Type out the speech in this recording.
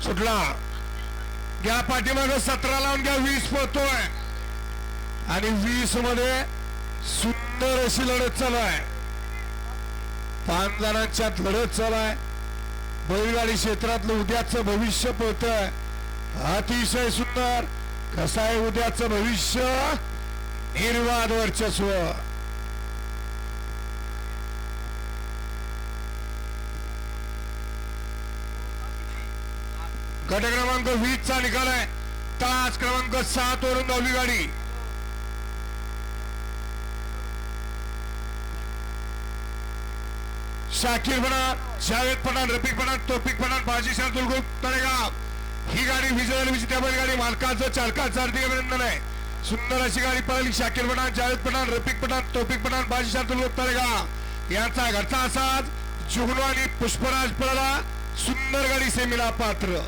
सुटला घ्या पाठीमाग सतरा लावून घ्या वीस पळतोय. आणि वीसमध्ये सुंदर अशी लढत चालू आहे. पाच जणांच्यात लढत चालू आहे. बैलगाडी क्षेत्रातलं उद्याचं भविष्य पळतंय. अतिशय सुंदर. कसं आहे उद्याचं भविष्य? निर्वाद वर्चस्व. गट क्रमांक वीस चा निकाल आहे. तास क्रमांक सात वरून धावली गाडी. शाकीर पठाण शावेद पठाण रफिक पठाण तोफिक पठाण बाजी शार्दुल ग्रुप तळेगाव. ही गाडी विजय झाली त्या गाडी मालकाचं चालकाचं हार्दिक अभिनंदन आहे. सुंदर अशी गाडी पळाली. शाकीर पठाण जावेद पठाण रफिक पठाण तोफिक पठाण बाजी शार्दुल ग्रुप तळेगाव. यांचा घरचा असाच जुगनू आणि पुष्पराज पळाला. सुंदर गाडी सेमीला पात्र.